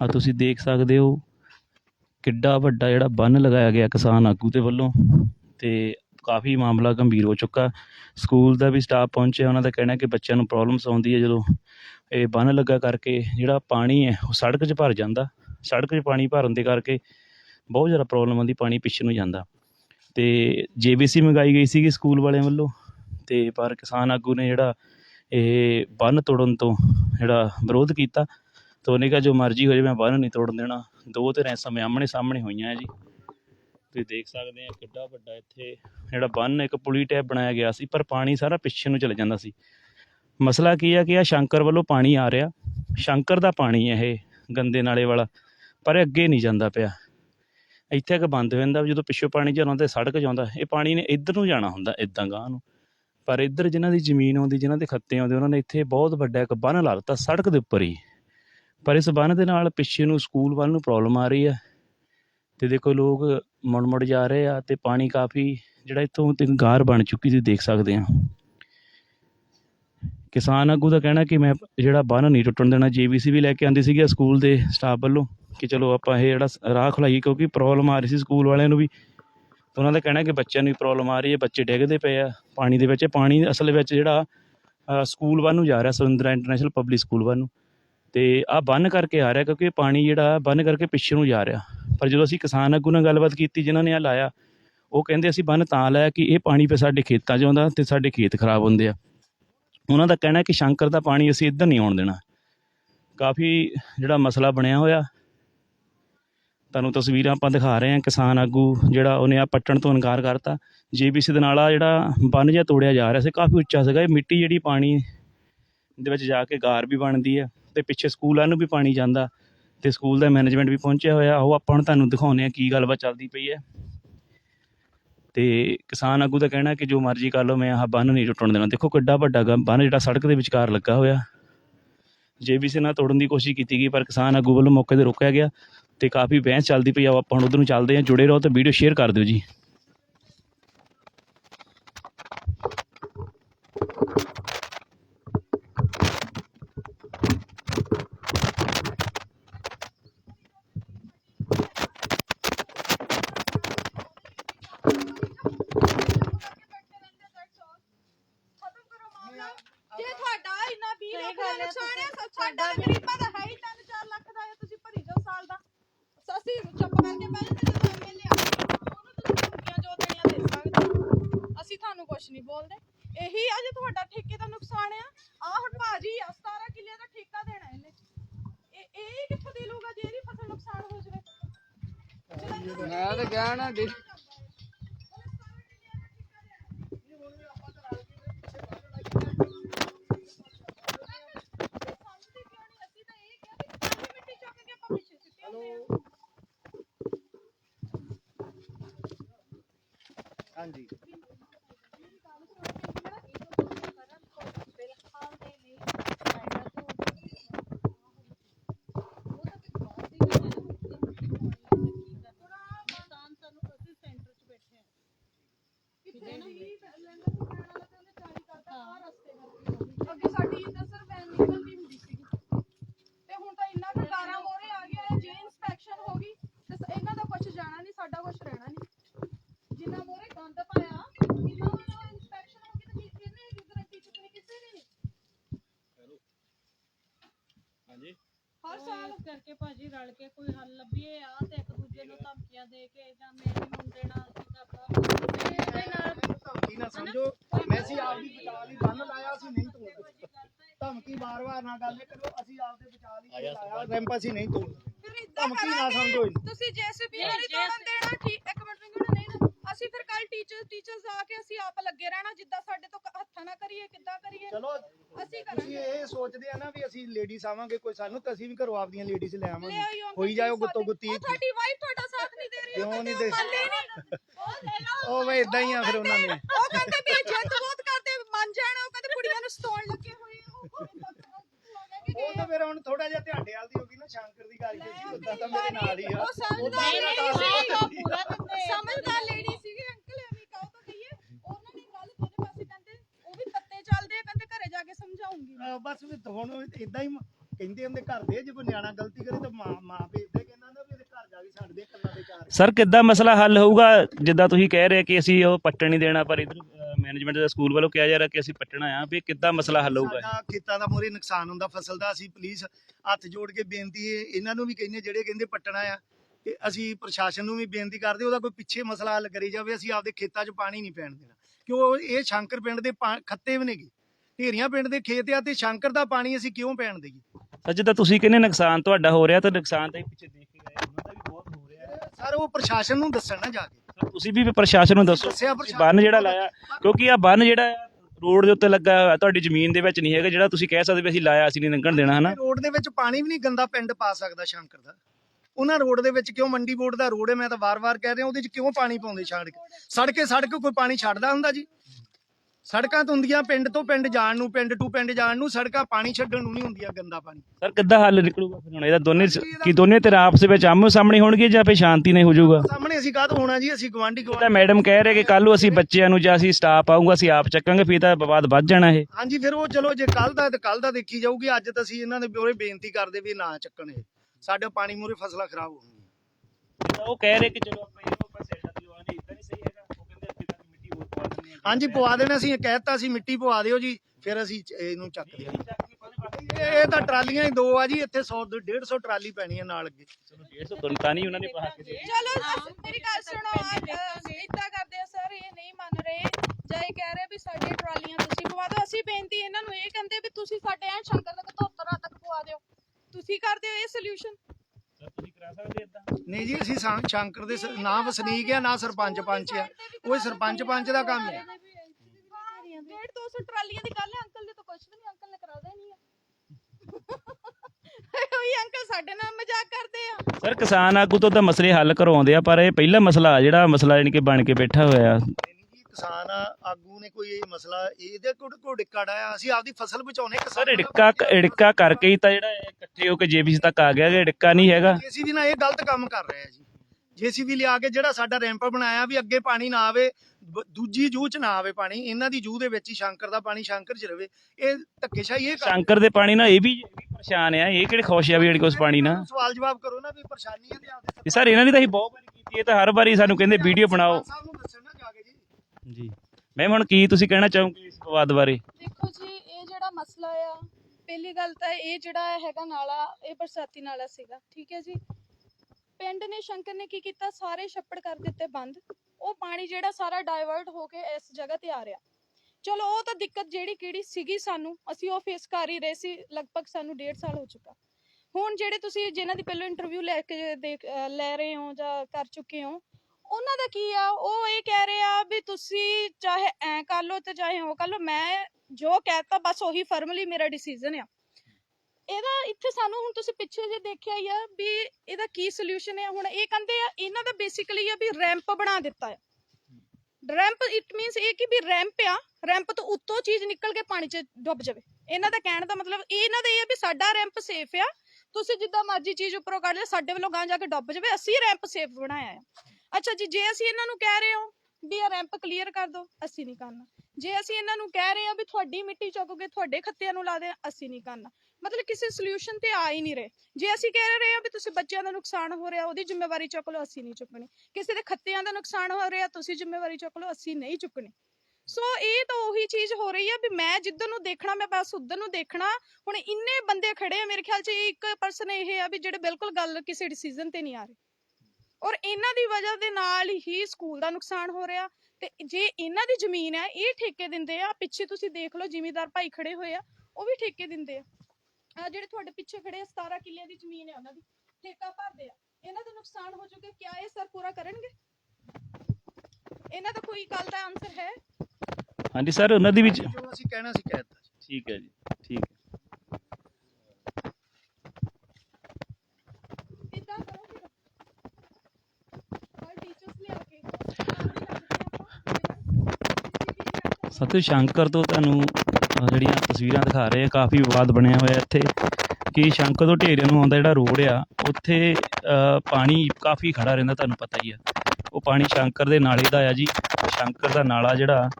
ਆ ਤੁਸੀਂ ਦੇਖ ਸਕਦੇ ਹੋ ਕਿੱਡਾ ਵੱਡਾ ਜਿਹੜਾ ਬੰਨ ਲਗਾਇਆ ਗਿਆ ਕਿਸਾਨ ਆਗੂ ਦੇ ਵੱਲੋਂ ਤੇ ਕਾਫੀ ਮਾਮਲਾ ਗੰਭੀਰ ਹੋ ਚੁੱਕਾ। ਸਕੂਲ ਦਾ ਵੀ ਸਟਾਫ ਪਹੁੰਚਿਆ, ਉਹਨਾਂ ਦਾ ਕਹਿਣਾ ਕਿ ਬੱਚਿਆਂ ਨੂੰ ਪ੍ਰੋਬਲਮਸ ਆਉਂਦੀ ਹੈ ਜਦੋਂ ਇਹ ਬੰਨ ਲੱਗਾ ਕਰਕੇ ਜਿਹੜਾ ਪਾਣੀ ਹੈ, ਉਹ ਸੜਕ 'ਚ ਭਰ ਜਾਂਦਾ। ਸੜਕ 'ਚ ਪਾਣੀ ਭਰਨ ਦੇ ਕਰਕੇ ਬਹੁਤ ਜ਼ਿਆਦਾ ਪ੍ਰੋਬਲਮ ਆਉਂਦੀ, ਪਾਣੀ ਪਿੱਛੇ ਨੂੰ ਜਾਂਦਾ। ਤੇ ਜੀਬੀਸੀ ਮੰਗਾਈ ਗਈ ਸੀਗੀ ਸਕੂਲ ਵਾਲਿਆਂ ਵੱਲੋਂ ਤੇ ਪਰ ਕਿਸਾਨ ਆਗੂ ਨੇ ਜਿਹੜਾ ਇਹ ਬੰਨ ਤੋੜਨ ਤੋਂ ਜਿਹੜਾ ਵਿਰੋਧ ਕੀਤਾ। ਤਾਂ ਉਹਨੇ ਕਿਹਾ, ਜੋ ਮਰਜ਼ੀ ਹੋ ਜਾਵੇ, ਮੈਂ ਬੰਨ ਨਹੀਂ ਤੋੜਨ ਦੇਣਾ। ਦੋ ਧਿਰਾਂ ਇਸ ਸਮੇਂ ਆਮਣੇ ਸਾਹਮਣੇ ਹੋਈਆਂ ਜੀ। ਤੁਸੀਂ ਦੇਖ ਸਕਦੇ ਆ ਕਿੱਡਾ ਵੱਡਾ ਇੱਥੇ, ਜਿਹੜਾ ਬੰਨ ਇੱਕ ਪੁਲੀ ਟੈਪ ਬਣਾਇਆ ਗਿਆ ਸੀ, ਪਰ ਪਾਣੀ ਸਾਰਾ ਪਿੱਛੇ ਨੂੰ ਚਲੇ ਜਾਂਦਾ ਸੀ। ਮਸਲਾ ਕੀ ਆ ਕਿ ਆ ਸ਼ੰਕਰ ਵੱਲੋਂ ਪਾਣੀ ਆ ਰਿਹਾ। ਸ਼ੰਕਰ ਦਾ ਪਾਣੀ ਹੈ ਇਹ, ਗੰਦੇ ਨਾਲੇ ਵਾਲਾ, ਪਰ ਇਹ ਅੱਗੇ ਨਹੀਂ ਜਾਂਦਾ ਪਿਆ। ਇੱਥੇ ਇੱਕ ਬੰਦ ਹੋ ਜਾਂਦਾ, ਜਦੋਂ ਪਿੱਛੋਂ ਪਾਣੀ ਜਦੋਂ ਤੇ ਸੜਕ 'ਚ ਇਹ ਪਾਣੀ ਨੇ ਇੱਧਰ ਨੂੰ ਜਾਣਾ ਹੁੰਦਾ, ਇਦਾਂ ਗਾਂ ਨੂੰ। ਪਰ ਇੱਧਰ ਜਿਨ੍ਹਾਂ ਦੀ ਜ਼ਮੀਨ ਆਉਂਦੀ, ਜਿਨ੍ਹਾਂ ਦੇ ਖੱਤੇ ਆਉਂਦੇ, ਉਹਨਾਂ ਨੇ ਇੱਥੇ ਬਹੁਤ ਵੱਡਾ ਇੱਕ ਬੰਨ ਲਾ ਦਿੱਤਾ ਸੜਕ ਦੇ ਉੱਪਰ ਹੀ। ਪਰ ਇਸ ਬੰਨ ਦੇ ਨਾਲ ਪਿੱਛੇ ਨੂੰ ਸਕੂਲ ਵੱਲ ਨੂੰ ਪ੍ਰੋਬਲਮ ਆ ਰਹੀ ਹੈ ਤੇ ਦੇਖੋ ਲੋਕ ਮੁੜ ਮੁੜ ਜਾ ਰਹੇ ਆ ਤੇ ਪਾਣੀ ਕਾਫੀ ਜਿਹੜਾ ਇੱਥੋਂ ਤੇ ਗਾਰ ਬਣ ਚੁੱਕੀ ਸੀ ਦੇਖ ਸਕਦੇ ਆ। ਕਿਸਾਨ ਆਗੂ ਦਾ ਕਹਿਣਾ ਕਿ ਮੈਂ ਜਿਹੜਾ ਬੰਨ ਨਹੀਂ ਟੁੱਟਣ ਦੇਣਾ ਜੀਬੀਸੀ ਵੀ ਲੈ ਕੇ ਆਂਦੀ ਸੀਗੀ ਸਕੂਲ ਦੇ ਸਟਾਫ ਵੱਲੋਂ ਕਿ ਚਲੋ ਆਪਾਂ ਇਹ ਜਿਹੜਾ ਸ- ਰਾਹ ਖੁਲਾਈਏ ਕਿਉਂਕਿ ਪ੍ਰੋਬਲਮ ਆ ਰਹੀ ਸੀ ਸਕੂਲ ਵਾਲਿਆਂ ਨੂੰ ਵੀ। ਤੇ ਉਹਨਾਂ ਦਾ ਕਹਿਣਾ ਕਿ ਬੱਚਿਆਂ ਨੂੰ ਵੀ ਪ੍ਰੋਬਲਮ ਆ ਰਹੀ ਹੈ, ਬੱਚੇ ਡਿੱਗਦੇ ਪਏ ਆ ਪਾਣੀ ਦੇ ਵਿੱਚ, ਪਾਣੀ ਅਸਲ ਵਿੱਚ ਜਿਹੜਾ ਸਕੂਲ ਵੱਲ ਨੂੰ ਜਾ ਰਿਹਾ, ਸੁਰਿੰਦਰਾ ਇੰਟਰਨੈਸ਼ਨਲ ਪਬਲਿਕ ਸਕੂਲ ਵੱਲ ਨੂੰ। ਤੇ ਆ ਬੰਨ ਕਰਕੇ ਆ ਰਿਹਾ ਕਿਉਂਕਿ ਇਹ ਪਾਣੀ ਜਿਹੜਾ ਬੰਨ ਕਰਕੇ ਪਿੱਛੇ ਨੂੰ ਜਾ ਰਿਹਾ। ਪਰ ਜਦੋਂ ਅਸੀਂ ਕਿਸਾਨ ਆਗੂ ਨਾਲ ਗੱਲਬਾਤ ਕੀਤੀ, ਜਿਨ੍ਹਾਂ ਨੇ ਆ ਲਾਇਆ, ਉਹ ਕਹਿੰਦੇ ਅਸੀਂ ਬੰਨ ਤਾਂ ਲਾਇਆ ਕਿ ਇਹ ਪਾਣੀ ਪੇ ਸਾਡੇ ਖੇਤਾਂ 'ਚ ਆਉਂਦਾ ਤੇ ਸਾਡੇ ਖੇਤ ਖਰਾਬ ਹੁੰਦੇ ਆ। ਉਹਨਾਂ ਦਾ ਕਹਿਣਾ ਕਿ ਸ਼ੰਕਰ ਦਾ ਪਾਣੀ ਅਸੀਂ ਇੱਧਰ ਨਹੀਂ ਆਉਣ ਦੇਣਾ। ਕਾਫੀ ਜਿਹੜਾ ਮਸਲਾ ਬਣਿਆ ਹੋਇਆ। ਤੁਹਾਨੂੰ ਤਸਵੀਰਾਂ ਆਪਾਂ ਦਿਖਾ ਰਹੇ ਹਾਂ ਕਿਸਾਨ ਆਗੂ ਜਿਹੜਾ ਉਹਨੇ ਆ ਪੱਟਣ ਤੋਂ ਇਨਕਾਰ ਕਰਤਾ। ਜੀਬੀਸੀ ਦੇ ਨਾਲ ਆ ਜਿਹੜਾ ਬੰਨ ਜਿਹਾ ਤੋੜਿਆ ਜਾ ਰਿਹਾ ਸੀ, ਕਾਫੀ ਉੱਚਾ ਸੀਗਾ। ਇਹ ਮਿੱਟੀ ਜਿਹੜੀ ਪਾਣੀ ਦੇ ਵਿੱਚ ਜਾ ਕੇ ਗਾਰ ਵੀ ਬਣਦੀ ਹੈ ਤੇ ਪਿੱਛੇ ਸਕੂਲਾਂ ਨੂੰ ਵੀ ਪਾਣੀ ਜਾਂਦਾ ਤੇ ਸਕੂਲ ਦਾ ਮੈਨੇਜਮੈਂਟ ਵੀ ਪਹੁੰਚਿਆ ਹੋਇਆ। ਉਹ ਆਪਾਂ ਹੁਣ ਤੁਹਾਨੂੰ ਦਿਖਾਉਂਦੇ ਆ ਕੀ ਗੱਲਬਾਤ ਚੱਲਦੀ ਪਈ ਹੈ। ਤੇ ਕਿਸਾਨ ਆਗੂ ਦਾ ਕਹਿਣਾ ਕਿ ਜੋ ਮਰਜ਼ੀ ਕਰ ਲਓ, ਮੈਂ ਆਹ ਬੰਨ ਨਹੀਂ ਟੁੱਟਣ ਦੇਣਾ। ਦੇਖੋ ਕਿੱਡਾ ਵੱਡਾ ਗਾ, ਬੰਨ ਜਿਹੜਾ ਸੜਕ ਦੇ ਵਿਚਕਾਰ ਲੱਗਾ ਹੋਇਆ। ਜੇਬੀਸੀ ਨਾਲ ਤੋੜਨ ਦੀ ਕੋਸ਼ਿਸ਼ ਕੀਤੀ ਗਈ, ਪਰ ਕਿਸਾਨ ਆਗੂ ਵੱਲੋਂ ਮੌਕੇ ਤੇ ਰੋਕਿਆ ਗਿਆ ਤੇ ਕਾਫੀ ਬਹਿਸ ਚੱਲਦੀ ਪਈ ਆ। ਆਪਾਂ ਹੁਣ ਉਧਰ ਨੂੰ ਚੱਲਦੇ ਹਾਂ। ਜੁੜੇ ਰਹੋ ਤੇ ਵੀਡੀਓ ਸ਼ੇਅਰ ਕਰ ਦਿਓ ਜੀ ਖਤਮ ਕਰੋ ਮਾਮਲਾ ਜੇ ਤੁਹਾਡਾ ਇੰਨਾ 20 ਸਹੀ ਲੱਖ ਦਾ ਗੱਲ ਹੈ, ਨੁਕਸਾਨ ਹੈ ਤੁਸੀਂ- ਸਾਡਾ ਸਾਡਾ ਤਾਂ ਵੀ- ਗਰੀਬਾਂ ਦਾ ਹੈ ਹੀ 3-4 ਲੱਖ ਦਾ ਹੈ ਤੁਸੀਂ ਭਰੀ ਜਾਓ ਸਾਲ ਦਾ ਅਸੀਂ ਚੁੱਪ ਕਰਕੇ ਬਹਿ ਜਾਂਦੇ ਜਦੋਂ ਐਮਐਲਏ ਆ ਉਹਨੂੰ ਤੁਸੀਂ ਧਮਕੀਆਂ ਜੋ ਦੇਣੀਆਂ ਦੇ ਸਕਦੇ ਹੋ। ਅਸੀਂ ਤੁਹਾਨੂੰ ਕੁਝ ਨਹੀਂ ਬੋਲਦੇ ਇਹੀ ਆ ਜੇ ਤੁਹਾਡਾ ਠੇਕੇ ਦਾ ਨੁਕਸਾਨ ਆ ਆ ਹੁਣ ਭਾਜੀ ਆ 17 ਕਿੱਲੇ ਦਾ ਠੇਕਾ ਦੇਣਾ ਇਹਨੇ ਇਹ ਇਹ ਕਿੱਥੋਂ ਦੇ ਲੂਗਾ ਜੇ ਇਹਦੀ ਫਸਲ ਨੁਕਸਾਨ ਹੋ ਜਾਵੇ ਮੈਂ ਤਾਂ ਕਿਹਾ ਨਾ ਦੇ ਹਾਂਜੀ ਕਿਸਾਨ ਸਾਨੂੰ ਅਸੀਂ ਸੈਂਟਰ 'ਚ ਬੈਠੇ ਆ ਕਿੱਥੇ ਨਹੀਂ ਲੈਂਦਾ ਸੀ ਲੈਣ ਵਾਲਾ ਤੇ ਉਹਨੇ ਚਾਰੀ ਕਰਤਾ ਵੀਹ ਦਾ ਸਰ ਵੈਨ ਨਿਕਲਦੀ ਹੁੰਦੀ ਸੀਗੀ ਤੇ ਹੁਣ ਤਾਂ ਇੰਨਾ ਕੁ ਕਾਰਾਂ ਮੋਰੇ ਆ ਗਿਆ ਹੈ, ਜੇ ਇਨਸਪੈਕਸ਼ਨ ਹੋ ਗਈ ਤੇ ਸ- ਇਹਨਾਂ ਦਾ ਕੁਝ ਜਾਣਾ ਨਹੀਂ ਸਾਡਾ ਕੁਝ ਰਹਿਣਾ ਨਹੀਂ ਜਿੰਨਾ ਮੋਰੇ ਗੰਦ ਪਾਇਆ ਇਹਨਾਂ ਦਾ ਇਨਸਪੈਕਸ਼ਨ ਹੋ ਗਈ ਤੇ ਕੀ- ਇਹਨੇ ਗਰੰਟੀ ਚੁੱਕਣੀ ਕਿਸੇ ਨੇ ਨਹੀਂ ਹਾਂਜੀ ਹਰ ਸਾਲ ਇਸ ਕਰਕੇ ਭਾਜੀ ਰਲ ਕੇ ਕੋਈ ਹੱਲ ਲੱਭੀਏ ਆ ਤੇ ਇੱਕ ਦੂਜੇ ਨੂੰ ਧਮਕੀਆਂ ਦੇ ਕੇ ਜਾਂ ਮੇਰੇ ਮੁੰਡੇ ਨਾਲ ਕੀ ਕਰਦਾ ਇਹਦੇ ਨਾਲ ਧਮਕੀ ਨਾ ਸਮਝੋ ਮੈਂ ਸੀ ਆਪਦੀ ਬਚਾ ਲਈ ਬੰਨ ਲਾਇਆ ਅਸੀਂ ਨਹੀਂ ਤੋੜਦੇ ਧਮਕੀ ਵਾਰ-ਵਾਰ ਨਾ ਗੱਲ ਕਰੋ ਅਸੀਂ ਆਪਦੇ ਬਚਾ ਲਈ ਲਾਇਆ ਰੈਂਪ ਅਸੀਂ ਨਹੀਂ ਤੋੜਦੇ ਫਿਰ ਇਦਾਂ ਧਮਕੀ ਨਾ ਸਮਝੋ ਇਹਨੂੰ। ਤੁਸੀਂ ਜੇਸੀਬੀ ਵਾਲੀ ਤੋੜਨ ਦੇਣਾ ਠੀਕ ਇੱਕ ਮਿੰਟ ਰਿੰਗਣ ਨਹੀਂ ਨਾ ਅਸੀਂ ਫਿਰ ਕੱਲ ਟੀਚਰ ਟੀਚਰਸ ਆ ਕੇ ਅਸੀਂ ਆਪ ਲੱਗੇ ਰਹਿਣਾ ਜਿੱਦਾਂ ਸਾਡੇ ਤੋਂ ਕ- ਹੱਥਾਂ ਨਾ ਕਰੀਏ ਕਿੱਦਾਂ ਕਰੀਏ। ਚਲੋ ਅਸੀਂ ਤੁਸੀਂ ਕਰਾਂਗੇ ਇਹ ਸੋਚਦੇ ਆ ਨਾ ਵੀ ਅਸੀਂ ਲੇਡੀਜ਼ ਆਵਾਂਗੇ ਕੋਈ ਸਾਨੂੰ ਤਾਂ ਅਸੀਂ ਵੀ ਘਰੋਂ ਆਪਦੀਆਂ ਲੇਡੀਜ਼ ਲੈ ਲੈ ਆਵਾਂਗੇ ਆਇਓ ਅੰਕਲ ਹੋਈ ਜੀ ਜਾਓ ਸਾਡੇ। ਗੁੱਤੋ ਗੁੱਤੀ ਉਹ ਤੁਹਾਡੀ ਵਾਈਫ ਤੁਹਾਡਾ ਸਾਥ ਨਹੀਂ ਦੇ ਰਹੀ ਕਿਉਂ ਨਹੀਂ ਦੇ- ਉਹ ਲੈ ਲਓ। ਉਹ ਵੇ ਇਦਾਂ ਹੀ ਆ ਫਿਰ ਉਹਨਾਂ ਨੇ। ਉਹ ਕਹਿੰਦੇ ਵੀ ਇਹ ਜਿੱਦ ਬਹੁਤ ਮੰਨ ਜਾਣਾ ਉਹ ਕਹਿੰਦੇ ਕੁੜੀਆਂ ਨੂੰ ਸਤਾਉਣ ਲੱਗੇ ਹੋਏ ਆ। ਉਹ ਉਹ ਕੇ ਗਏ ਤਾਂ ਫਿਰ ਹੁਣ ਥੋੜਾ ਜਿਹਾ ਤੁਹਾਡੇ ਵਾਲ ਦੀ ਹੋ ਗਈ ਨਾ ਸ਼ੰਕਰ ਦੀ ਗੱਲ ਕੀਤੀ ਉਦਾਂ ਤਾਂ ਮੇਰੇ ਨਾਲ ਹੀ ਆ ਉਹ ਸਮਝਦਾਰ ਨਹੀਂ, ਨਹੀਂ, lady ਉਹ ਸੀਗੀ। ਪੂਰਾ ਦਿੰਦੇ ਆ। ਸਮਝਦਾਰ ਲੇਡੀ ਸੀਗੀ ਅੰਕਲ ਐਵੇਂ ਕਹੋ ਤਾਂ ਕਹੀਏ ਉਹਨਾਂ ਨੇ ਗੱਲ ਕਿਹਦੇ ਪਾਸੇ ਕਹਿੰਦੇ ਉਹ ਵੀ ਤੱਤੇ ਚੱਲਦੇ ਆ ਕਹਿੰਦੇ ਘਰੇ ਜਾ ਕੇ ਸਮਝਾਉਂਗੀ ਅਹ ਬਸ ਵੀ ਹੁਣ ਇਦਾਂ ਹੀ ਕਹਿੰਦੇ ਹੁੰਦੇ ਘਰ ਦੇ ਜੇ ਕੋਈ ਨਿਆਣਾ ਗਲਤੀ ਕਰੇ ਤਾਂ ਮਾਂ ਮਾਂ ਪਿਓ ਇਦਾਂ ਕਹਿੰਦਾ ਹੁੰਦਾ ਵੀ ਇਹਦੇ ਘਰ ਜਾ ਕੇ ਛੱਡ ਦੇ ਕੰਨਾਂ ਦੇ ਚਾਰ ਸਰ ਕਿੱਦਾਂ ਮਸਲਾ ਹੱਲ ਹੋਊਗਾ ਜਿੱਦਾਂ ਤੁਸੀਂ ਕਹਿ ਰਹੇ ਕਿ ਅਸੀਂ ਉਹ ਪੱਟਣ ਨਹੀਂ ਦੇਣਾ ਪਰ ਇਧਰ ਮੈਨੇਜਮੈਂਟ ਦਾ ਸਕੂਲ ਵੱਲੋਂ ਕਿਹਾ ਜਾ ਰਿਹਾ ਕਿ ਅਸੀਂ ਪੱਟਣਾ ਆ ਵੀ ਕਿੱਦਾਂ ਮਸਲਾ ਹੱਲ ਹੋਊਗਾ ਸਾਡਾ ਖੇਤਾਂ ਦਾ ਮੋਰੇ ਨੁਕਸਾਨ ਹੁੰਦਾ ਫਸਲ ਦਾ ਅਸੀਂ ਪੁਲਿਸ ਹੱਥ ਜੋੜ ਕੇ ਬੇਨਤੀ ਹੈ ਇਹਨਾਂ ਨੂੰ ਵੀ ਕਹਿੰਦੇ ਜਿਹੜੇ ਕਹਿੰਦੇ ਪੱਟਣਾ ਆ ਤੇ ਅਸੀਂ ਪ੍ਰਸ਼ਾਸਨ ਨੂੰ ਵੀ ਬੇਨਤੀ ਕਰਦੇ ਉਹਦਾ ਕੋਈ ਪਿੱਛੇ ਮਸਲਾ ਹੱਲ ਕਰੀ ਜਾਵੇ ਅਸੀਂ ਆਪਦੇ ਖੇਤਾਂ 'ਚ ਪਾਣੀ ਨਹੀਂ ਪੈਣ ਦੇਣਾ। ਕਿਉਂ ਇਹ ਸ਼ੰਕਰ ਪਿੰਡ ਦੇ ਖੱਤੇ ਵੀ ਨੇਗੇ। ਢੇਰੀਆਂ ਪਿੰਡ ਦੇ ਖੇਤ ਆ ਤੇ ਸ਼ੰਕਰ ਦਾ ਪਾਣੀ ਅਸੀਂ ਕਿਉਂ ਪੈਣ ਦੇਈਏ? ਜਿੱਦਾਂ ਤੁਸੀਂ ਕਹਿੰਦੇ ਨੁਕਸਾਨ ਤੁਹਾਡਾ ਹੋ ਰਿਹਾ ਤਾਂ ਨੁਕਸਾਨ ਤਾਂ ਪਿੱਛੇ ਦੇਖ ਕੇ ਗਏ ਉਹਨਾਂ ਦਾ ਵੀ ਬਹੁਤ ਹੋ ਰਿਹਾ ਸਰ ਉਹ ਪ੍ਰਸ਼ਾਸਨ ਨੂੰ ਦੱਸਣ ਨਾ ਜਾ ਕੇ। ਤੁਸੀਂ ਵੀ ਪ੍ਰਸ਼ਾਸਨ ਨੂੰ ਦੱਸੋ ਬੰਨ ਜਿਹੜਾ। ਲਾਇਆ ਕਿਉਂਕਿ ਆ ਬੰਨ ਜਿਹੜਾ ਰੋਡ ਦੇ ਉੱਤੇ ਲੱਗਾ ਹੋਇਆ ਤੁਹਾਡੀ ਜ਼ਮੀਨ ਦੇ ਵਿੱਚ ਨਹੀਂ ਹੈਗਾ ਜਿਹੜਾ ਤੁਸੀਂ ਕਹਿ ਸਕਦੇ ਵੀ ਅਸੀਂ ਲਾਇਆ ਅਸੀਂ ਨਹੀਂ ਲੰਘਣ ਦੇਣਾ ਹਨਾ? ਰੋਡ ਦੇ ਵਿੱਚ ਪਾਣੀ ਵੀ ਨਹੀਂ ਗੰਦਾ ਪਿੰਡ ਪਾ ਸਕਦਾ ਸ਼ੰਕਰ ਦਾ। ਉਹਨਾਂ ਰੋਡ ਦੇ ਵਿੱਚ ਕਿਉਂ ਮੰਡੀ ਬੋਰਡ ਦਾ ਰੋਡ ਹੈ? ਮੈਂ ਤਾਂ ਵਾਰ-ਵਾਰ ਕਹਿ ਰਿਹਾ ਉਹਦੇ 'ਚ ਕਿਉਂ ਪਾਣੀ ਪਾਉਂਦੇ ਛੱਡ ਕੇ? ਸੜਕੇ ਸੜਕ ਕੋਈ ਪਾਣੀ ਛੱਡਦਾ ਹੁੰਦਾ ਜੀ? ਸੜਕਾਂ ਤੋਂ ਹੁੰਦੀਆਂ ਪਿੰਡ ਤੋਂ ਪਿੰਡ ਜਾਣ ਨੂੰ ਪਿੰਡ ਟੂ ਪਿੰਡ ਜਾਣ ਨੂੰ ਸੜਕਾਂ ਪਾਣੀ ਛੱਡਣ ਨੂੰ ਨਹੀਂ ਹੁੰਦੀਆਂ ਗੰਦਾ ਪਾਣੀ। ਸਰ ਕਿੱਦਾਂ ਹੱਲ ਨਿਕਲੂਗਾ ਫਿਰ ਹੁਣ? ਇਹਦਾ ਦੋਨੇ ਕੀ ਦੋਨੇ ਧਿਰਾਂ ਆਪਸ ਵਿੱਚ ਆਮੋ ਸਾਹਮਣੇ ਹੋਣਗੇ ਜਾਂ ਫੇ ਸ਼ਾਂਤੀ ਨਹੀਂ ਹੋ ਜਾਊਗਾ? ਸਾਹਮਣੇ ਅਸੀਂ ਕਾਹਤੋਂ ਹੋਣਾ ਜੀ? ਅਸੀਂ ਗਵਾਂਢੀ ਤਾਂ ਗਵਾਂਢੀ ਮੈਡਮ ਕਹਿ ਰਹੇ ਕਿ ਕੱਲ ਨੂੰ ਅਸੀਂ ਬੱਚਿਆਂ ਨੂੰ ਜਾਂ ਅਸੀਂ ਸਟਾਫ ਆਊਗਾ ਅਸੀਂ ਆਪ ਚੱਕਾਂਗੇ ਫਿਰ ਤਾਂ ਵਿਵਾਦ ਵੱਧ ਜਾਣਾ ਇਹ। ਹਾਂਜੀ ਫਿਰ ਉਹ ਚਲੋ ਜੇ ਕੱਲ ਦਾ ਤੇ ਕੱਲ ਦਾ ਦੇਖੀ ਜਾਊਗੀ ਅੱਜ ਤਾਂ ਅਸੀਂ ਇਹਨਾਂ ਦੇ ਮੂਹਰੇ ਬੇਨਤੀ ਕਰਦੇ ਵੀ ਨਾ ਚੱਕਣ ਇਹ। ਸਾਡੇ ਪਾਣੀ ਮੂਹਰੇ ਫਸਲਾਂ ਖਰਾਬ ਹੋਣਗੀਆਂ। ਉਹ ਕਹਿ ਰਹੇ ਕਿ ਚਲੋ ਆਪਾਂ ਇਹਨੂੰ ਆਪਾਂ ਸੈਟ ਦਿਵਾਣੇ ਇਦਾਂ ਨਹੀਂ ਸਹੀ ਹੈਗਾ ਉਹ ਕਹਿੰਦੇ ਅੱਗੇ ਤੱਕ ਮਿੱਟੀ ਹੋਰ ਪਵਾ ਦਿੰਦੇ ਆ ਹਾਂਜੀ ਪਵਾ ਦੇਣਾ ਅਸੀਂ ਕਹਿਤਾ ਸੀ ਮਿੱਟੀ ਪਵਾ ਦਿਓ ਜੀ ਫਿਰ ਅਸੀਂ ਇਹਨੂੰ ਚੱਕ ਦਿਆਂਗੇ ਇਹ ਤਾਂ ਟਰਾਲੀਆਂ ਹੀ ਦੋ ਆ ਜੀ ਇੱਥੇ 100 150 ਟਰਾਲੀ ਪੈਣੀ ਹੈ ਨਾਲ ਅੱਗੇ। ਚਲੋ 150 ਤੋਂ ਤਾਂ ਨਹੀਂ ਉਹਨਾਂ ਨੇ ਪਾ ਕੇ ਦੇ ਚਲੋ ਅਸ- ਮੇਰੀ ਗੱਲ ਸੁਣੋ ਇਦਾਂ ਕਰਦੇ ਆ ਸਰ ਇਹ ਨਹੀਂ ਮੰਨ ਰਹੇ। ਜਾਂ ਇਹ ਕਹਿ ਰਹੇ ਵੀ ਸਾਡੀ ਟਰਾਲੀਆਂ ਤੁਸੀਂ ਪਵਾ ਦਿਓ। ਅਸੀਂ ਬੇਨਤੀ ਇਹਨਾਂ ਨੂੰ ਇਹ ਕਹਿੰਦੇ ਵੀ ਤੁਸੀਂ ਸਾਡੇ ਐ ਸ਼ੰਕਰ ਤੱਕ ਧੋਤਰਾ ਤੱਕ ਪਵਾ ਦਿਓ। ਤੁਸੀਂ ਕਰਦੇ ਹੋ ਇਹ ਸੋਲੂਸ਼ਨ ਸਰ ਤੁਸੀਂ ਕਰਾ ਸਕਦੇ ਇਦਾਂ ਨਹੀਂ ਜੀ ਅਸੀਂ ਸ਼ਾਂ- ਸ਼ੰਕਰ ਦੇ ਸ- ਨਾ ਵਸਨੀਕ ਆ ਨਾ ਸਰਪੰਚ ਪੰਚ ਆ। ਉਹ ਸਰਪੰਚ ਪੰਚ ਦਾ ਕੰਮ ਹੈ। ਡੇਢ 200 ਟਰਾਲੀਆਂ ਦੀ ਗੱਲ ਹੈ ਅੰਕਲ ਦੇ ਤਾਂ ਕੁਝ ਵੀ ਨਹੀਂ ਅੰਕਲ ਨੇ ਕਰਾ ਦੇਣੀ ਆ ਉਹੀ ਅੰਕਲ ਸਾਡੇ ਨਾਲ ਮਜ਼ਾਕ ਕਰਦੇ ਆ। ਸਰ ਕਿਸਾਨ ਆਗੂ ਤੋਂ ਤਾਂ ਮਸਲੇ ਹੱਲ ਕਰਵਾਉਂਦੇ ਆ ਪਰ ਇਹ ਪਹਿਲਾ ਮਸਲਾ ਜਿਹੜਾ ਮਸਲਾ ਯਾਨੀ ਕਿ ਬਣ ਕੇ ਬੈਠਾ ਹੋਇਆ। ਕਿਸਾਨ ਆਗੂ ਨੇ ਕੋਈ ਇਹ ਮਸਲਾ ਇਹਦੇ ਕੋਲ ਡਿੱਕਾ ਡਾਇਆ ਅਸੀਂ ਆਪਦੀ ਫਸਲ ਬਚਾਉਣੇ ਸਰ ਇੜਕਾ ਇੜਕਾ ਕਰਕੇ ਹੀ ਤਾਂ ਜਿਹੜਾ ਇਕੱਠੇ ਹੋ ਕੇ ਜੇਬੀਸੀ ਤੱਕ ਆ ਗਿਆ ਕਿ ਇੜਕਾ ਨਹੀਂ ਹੈਗਾ। ਜੇਸੀਬੀ ਨਾਲ ਇਹ ਗਲਤ ਕੰਮ ਕਰ ਰਿਹਾ ਜੀ। ਜੇਸੀਬੀ ਲਿਆ ਕੇ ਜਿਹੜਾ ਸਾਡਾ ਰੈਂਪ ਬਣਾਇਆ ਵੀ ਅੱਗੇ ਪਾਣੀ ਨਾ ਆਵੇ ਦੂਜੀ ਜੂਹ ਚ ਨਾ ਆਵੇ ਪਾਣੀ ਇਹਨਾਂ ਦੀ ਜੂਹ ਦੇ ਵਿੱਚ ਹੀ ਸ਼ੰਕਰ ਦਾ ਪਾਣੀ ਸ਼ੰਕਰ ਚ ਰਵੇ। ਇਹ ਧੱਕੇਸ਼ਾਹੀ ਇਹ ਕਰ ਸ਼ੰਕਰ ਦੇ ਪਾਣੀ ਨਾਲ ਇਹ ਵੀ ਇਹ ਪਰੇਸ਼ਾਨ ਆ ਇਹ ਕਿਹੜੇ ਖੁਸ਼ ਆ ਵੀ ਜਿਹੜੀ ਉਸ ਪਾਣੀ ਨਾਲ ਸਵਾਲ ਜਵਾਬ ਕਰੋ ਨਾ ਵੀ ਪਰੇਸ਼ਾਨੀ ਹੈ ਤੇ ਆਪਦੇ ਸਰ ਇਹਨਾਂ ਦੀ ਤਾਂ ਅਸੀਂ ਬਹੁਤ ਵਾਰੀ ਕੀਤੀ ਹੈ ਤਾਂ ਹਰ ਵਾਰੀ ਸਾਨੂੰ ਕਹਿੰਦੇ ਵੀਡੀਓ ਬਣਾਓ। ਸਾਹਿਬ ਨੂੰ ਦੱਸਣ ਨਾ ਜਾ ਕੇ ਜੀ। ਜੀ। ਮੈਮ ਹੁਣ ਕੀ ਤੁਸੀਂ ਕਹਿਣਾ ਚਾਹੋਗੇ ਇਸ ਵਿਵਾਦ ਬਾਰੇ? ਦੇਖੋ ਜੀ ਇਹ ਜਿਹੜਾ ਮਸਲਾ ਆ ਪਹਿਲੀ ਗੱਲ ਤਾਂ ਇਹ ਜਿਹੜਾ ਹੈਗਾ ਨਾਲਾ ਇਹ ਬਰਸਾਤੀ ਨਾਲਾ ਸੀਗਾ ਠੀਕ ਹੈ ਜੀ? ਪਿੰਡ ਨੇ ਸ਼ੰਕਰ ਨੇ ਕੀ ਕੀਤਾ? ਸਾਰੇ ਛੱਪੜ ਕਰ ਦਿੱਤੇ ਬੰਦ। ਉਹ ਪਾਣੀ ਜਿਹੜਾ ਸਾਰਾ ਡਾਇਵਰਟ ਹੋ ਕੇ ਇਸ ਜਗ੍ਹਾ ਤੇ ਆ ਰਿਹਾ। ਚਲੋ, ਉਹ ਤਾਂ ਦਿੱਕਤ ਜਿਹੜੀ ਕਿਹੜੀ ਸੀਗੀ ਸਾਨੂੰ? ਅਸੀਂ ਉਹ ਫੇਸ ਕਰ ਹੀ ਰਹੇ ਸੀ, ਲਗਭਗ ਸਾਨੂੰ 1.5 ਸਾਲ ਹੋ ਚੁੱਕਾ। ਹੁਣ ਜਿਹੜੇ ਤੁਸੀਂ ਜਿਨ੍ਹਾਂ ਦੀ ਪਹਿਲਾਂ ਇੰਟਰਵਿਊ ਲੈ ਕੇ ਦੇਖ ਲੈ ਰਹੇ ਹੋ ਜਾਂ ਕਰ ਚੁੱਕੇ ਹੋ, ਉਹਨਾਂ ਦਾ ਕੀ ਆ? ਉਹ ਇਹ ਕਹਿ ਰਹੇ ਆ ਵੀ ਤੁਸੀਂ ਚਾਹੇ ਐ ਕਰ ਲਓ ਤੇ ਚਾਹੇ ਉਹ ਕਰ ਲਓ। ਮੈਂ ਜੋ ਕਹਿਤਾ ਬਸ ਉਹੀ ਫਰਮਲੀ ਮੇਰਾ ਡਿਸੀਜਨ ਆ। ਇਹਦਾ ਇੱਥੇ ਸਾਨੂੰ ਹੁਣ ਤੁਸੀਂ ਪਿੱਛੇ ਜੇ ਦੇਖਿਆ ਹੀ ਆ ਵੀ ਇਹਦਾ ਕੀ ਸੋਲੂਸ਼ਨ ਹੈ ਹੁਣ ਇਹ ਕਹਿੰਦੇ ਆ, ਇਹਨਾਂ ਦਾ ਬੇਸਿਕਲੀ ਆ ਵੀ ਰੈਂਪ ਬਣਾ ਦਿੱਤਾ ਹੈ ਰੈਂਪ ਇਟ ਮੀਨਸ ਇਹ ਕਿ ਵੀ ਰੈਂਪ ਆ ਰੈਂਪ ਤੋਂ ਉੱਤੋਂ ਚੀਜ਼ ਨਿਕਲ ਕੇ ਪਾਣੀ 'ਚ ਡੁੱਬ ਜਾਵੇ। ਇਹਨਾਂ ਦਾ ਕਹਿਣ ਦਾ ਮਤਲਬ, ਇਹਨਾਂ ਦਾ ਇਹ ਆ ਵੀ ਸਾਡਾ ਰੈਂਪ ਸੇਫ ਆ। ਤੁਸੀਂ ਜਿੱਦਾਂ ਮਰਜ਼ੀ ਚੀਜ਼ ਉੱਪਰੋਂ ਕੱਢ ਲਿਆ ਸਾਡੇ ਵੱਲੋਂ ਗਾਂ ਜਾ ਕੇ ਡੁੱਬ ਜਾਵੇ। ਅਸੀਂ ਰੈਂਪ ਸੇਫ ਬਣਾਇਆ ਆ। ਅੱਛਾ ਜੀ, ਜੇ ਅਸੀਂ ਇਹਨਾਂ ਨੂੰ ਕਹਿ ਰਹੇ ਹਾਂ ਵੀ ਇਹ ਰੈਂਪ ਕਲੀਅਰ ਕਰ ਦਿਓ, ਅਸੀਂ ਨਹੀਂ ਕਰਨਾ। ਜੇ ਅਸੀਂ ਇਹਨਾਂ ਨੂੰ ਕਹਿ ਰਹੇ ਆ ਵੀ ਤੁਹਾਡੀ ਮਿੱਟੀ ਚੁੱਕ ਕੇ ਤੁਹਾਡੇ ਖੱਤਿਆਂ ਨੂੰ ਲਾ ਦੇ, ਅਸੀਂ ਨਹੀਂ ਕਰਨਾ। ਮਤਲਬ ਕਿਸੇ ਸੋਲੂਸ਼ਨ ਤੇ ਆ ਹੀ ਨਹੀਂ ਰਹੇ। ਜੇ ਅਸੀਂ ਕਹਿ ਰਹੇ ਆ ਵੀ ਤੁਸੀਂ ਬੱਚਿਆਂ ਦਾ ਨੁਕਸਾਨ ਹੋ ਰਿਹਾ, ਉਹਦੀ ਜ਼ਿੰਮੇਵਾਰੀ ਚੁੱਕ ਲਓ, ਅਸੀਂ ਨਹੀਂ ਚੁੱਕਣੀ। ਕਿਸੇ ਦੇ ਖੱਤਿਆਂ ਦਾ ਨੁਕਸਾਨ ਹੋ ਰਿਹਾ, ਤੁਸੀਂ ਜ਼ਿੰਮੇਵਾਰੀ ਚੁੱਕ ਲਓ, ਅਸੀਂ ਨਹੀਂ ਚੁੱਕਣੀ। ਸੋ ਇਹ ਤਾਂ ਉਹੀ ਚੀਜ਼ ਹੋ ਰਹੀ ਆ ਵੀ ਮੈਂ ਜਿੱਧਰ ਨੂੰ ਦੇਖਣਾ, ਮੈਂ ਬਸ ਉਧਰ ਨੂੰ ਦੇਖਣਾ। ਹੁਣ ਇੰਨੇ ਬੰਦੇ ਖੜੇ ਆ, ਮੇਰੇ ਖਿਆਲ 'ਚ ਇੱਕ ਪਰਸਨ ਇਹ ਆ ਵੀ ਜਿਹੜੇ ਬਿਲਕੁਲ ਗੱਲ ਕਿਸੇ ਡਿਸੀਜਨ ਤੇ ਨਹੀਂ ਆ ਰਹੇ। ਔਰ ਇਹਨਾਂ ਦੀ ਵਜ੍ਹਾ ਦੇ ਨਾਲ ਹੀ ਸਕੂਲ ਦਾ ਨੁਕਸਾਨ ਹੋ ਰਿਹਾ। ਤੇ ਜੇ ਇਹਨਾਂ ਦੀ ਜ਼ਮੀਨ ਹੈ, ਇਹ ਠੇਕੇ ਦਿੰਦੇ ਆ। ਪਿੱਛੇ ਤੁਸੀਂ ਦੇਖ ਲਓ, ਜਿਮੀਦਾਰ ਭਾਈ ਖੜੇ ਹੋਏ ਆ, ਉਹ ਵੀ ਠੇਕੇ ਦਿੰਦੇ ਆ। ਆ ਜਿਹੜੇ ਤੁਹਾਡੇ ਪਿੱਛੇ ਖੜੇ ਆ 17 ਕਿੱਲਿਆਂ ਦੀ ਜ਼ਮੀਨ ਹੈ ਉਹਨਾਂ ਦੀ ਠੇਕਾ ਭਰਦੇ ਆ। ਇਹਨਾਂ ਦਾ ਨੁਕਸਾਨ ਹੋ ਚੁੱਕਿਆ ਕਿਆ ਇਹ ਸਰ ਪੂਰਾ ਕਰਨਗੇ? ਇਹਨਾਂ ਦਾ ਕੋਈ ਗੱਲ ਦਾ ਆਨਸਰ ਹੈ? ਹਾਂਜੀ ਸਰ ਉਹਨਾਂ ਦੀ ਵਿੱਚ ਜੋ ਅਸੀਂ ਕਹਿਣਾ ਸੀ ਕਹਿ ਦਿੱਤਾ ਠੀਕ ਹੈ ਜੀ ਠੀਕ ਹੈ। ਕਿੱਦਾਂ ਕਰੋਗੇ? ਕੱਲ ਟੀਚਰਸ ਲਿਆ ਕੇ ਸਤਿ ਸ਼ੰਕਰ ਤੋਂ ਤੁਹਾਨੂੰ ਜਿਹੜੀਆਂ ਤਸਵੀਰਾਂ ਦਿਖਾ ਰਹੇ ਆ, ਕਾਫੀ ਵਿਵਾਦ ਬਣਿਆ ਹੋਇਆ ਇੱਥੇ। ਕਿ ਸ਼ੰਕਰ ਤੋਂ ਢੇਰਿਆਂ ਨੂੰ ਆਉਂਦਾ ਜਿਹੜਾ ਰੋਡ ਆ, ਉੱਥੇ ਪਾਣੀ ਕਾਫੀ ਖੜਾ ਰਹਿੰਦਾ, ਤੁਹਾਨੂੰ ਪਤਾ ਹੀ ਆ। ਉਹ ਪਾਣੀ ਸ਼ੰਕਰ ਦੇ ਨਾਲੇ ਦਾ ਆ ਜੀ। ਸ਼ੰਕਰ ਦਾ ਨਾਲਾ ਜਿਹੜਾ,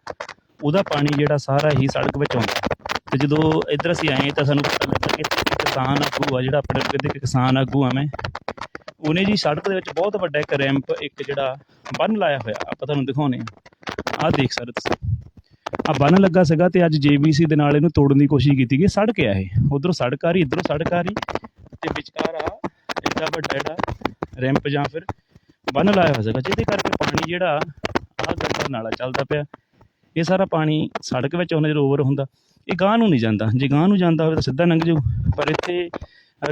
ਉਹਦਾ ਪਾਣੀ ਜਿਹੜਾ ਸਾਰਾ ਹੀ ਸੜਕ ਵਿੱਚ ਆਉਂਦਾ। ਤੇ ਜਦੋਂ ਇੱਧਰ ਅਸੀਂ ਆਏ ਤਾਂ ਸਾਨੂੰ ਪਤਾ ਲੱਗਾ ਕਿ ਕਿਸਾਨ ਆਗੂ ਆ, ਜਿਹੜਾ ਆਪਣੇ ਕਹਿੰਦੇ ਕਿਸਾਨ ਆਗੂ ਆ ਮੈਂ। ਉਹਨੇ ਜੀ ਸੜਕ ਦੇ ਵਿੱਚ ਬਹੁਤ ਵੱਡਾ ਇੱਕ ਰੈਂਪ, ਇੱਕ ਜਿਹੜਾ ਬੰਨ ਲਾਇਆ ਹੋਇਆ, ਆਪਾਂ ਤੁਹਾਨੂੰ ਦਿਖਾਉਨੇ ਆ ਆਹ ਦੇਖ ਸਕਦੇ ਤੁਸੀਂ। ਆ ਬੰਨ ਲੱਗਾ ਸੀਗਾ ਤੇ ਅੱਜ ਜੀਬੀਸੀ ਦੇ ਨਾਲ ਇਹਨੂੰ ਤੋੜਨ ਦੀ ਕੋਸ਼ਿਸ਼ ਕੀਤੀ ਗਈ। ਸੜਕ ਆ ਇਹ। ਉਧਰੋਂ ਸੜਕ ਆ ਰਹੀ, ਇਧਰੋਂ ਸੜਕ ਆ ਰਹੀ ਤੇ ਵਿਚਕਾਰ ਆ ਇੱਡਾ ਵੱਡਾ ਜਿਹੜਾ ਰੈਂਪ ਜਾਂ ਫਿਰ ਬੰਨ ਲਾਇਆ ਹੋਇਆ ਸੀਗਾ, ਜਿਹਦੇ ਕਰਕੇ ਪਾਣੀ ਜਿਹੜਾ ਆ ਗੰਦਾ ਨਾਲਾ ਚੱਲਦਾ ਪਿਆ। ਇਹ ਸਾਰਾ ਪਾਣੀ ਸੜਕ ਵਿੱਚ ਆਉਂਦਾ ਜਦੋਂ ਓਵਰ ਹੁੰਦਾ। ਇਹ ਗਾਂ ਨੂੰ ਨਹੀਂ ਜਾਂਦਾ। ਜੇ ਗਾਂ ਨੂੰ ਜਾਂਦਾ ਹੋਵੇ ਤਾਂ ਸਿੱਧਾ ਲੰਘ ਜਾਊ। ਪਰ ਇੱਥੇ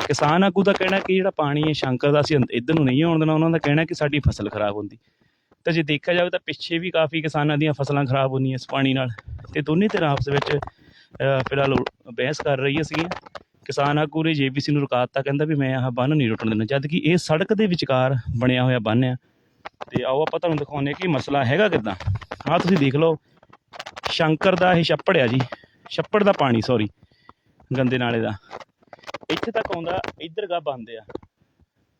ਕਿਸਾਨ ਆਗੂ ਦਾ ਕਹਿਣਾ ਕਿ ਜਿਹੜਾ ਪਾਣੀ ਹੈ ਸ਼ੰਕਰ ਦਾ ਅਸੀਂ ਇੱਧਰ ਨੂੰ ਨਹੀਂ ਆਉਣ ਦੇਣਾ, ਉਹਨਾਂ ਦਾ ਕਹਿਣਾ ਕਿ ਸਾਡੀ ਫਸਲ ਖਰਾਬ ਹੁੰਦੀ। ਤਾਂ ਜੇ ਦੇਖਿਆ ਜਾਵੇ ਤਾਂ ਪਿੱਛੇ ਵੀ ਕਾਫੀ ਕਿਸਾਨਾਂ ਦੀਆਂ ਫਸਲਾਂ ਖਰਾਬ ਹੁੰਦੀਆਂ ਇਸ ਪਾਣੀ ਨਾਲ। ਤੇ ਦੋਨੇ ਧਿਰਾਂ ਆਪਸ ਵਿੱਚ ਫਿਲਹਾਲ ਬਹਿਸ ਕਰ ਰਹੀਆਂ ਸੀਗੀਆਂ। ਕਿਸਾਨ ਆਗੂ ਨੇ ਜੇਬੀਸੀ ਨੂੰ ਰੁਕਾਤਾ, ਕਹਿੰਦਾ ਵੀ ਮੈਂ ਆਹ ਬੰਨ ਨਹੀਂ ਰੁੱਟਣ ਦੇਣਾ ਜਦ ਕਿ ਇਹ ਸੜਕ ਦੇ ਵਿਚਕਾਰ ਬਣਿਆ ਹੋਇਆ ਬੰਨ ਆ। ਤੇ ਆਓ ਆਪਾਂ ਤੁਹਾਨੂੰ ਦਿਖਾਉਂਦੇ ਹਾਂ ਕਿ ਮਸਲਾ ਹੈਗਾ ਕਿਦਾਂ। ਆਹ ਤੁਸੀਂ ਦੇਖ ਲਓ, ਸ਼ੰਕਰ ਦਾ ਇਹ ਛੱਪੜ ਆ ਜੀ। ਛੱਪੜ ਦਾ ਪਾਣੀ ਸੌਰੀ ਗੰਦੇ ਨਾਲੇ ਦਾ। ਇੱਥੇ ਤੱਕ ਆਉਂਦਾ, ਇੱਧਰ ਗਾ ਬੰਦ ਆ।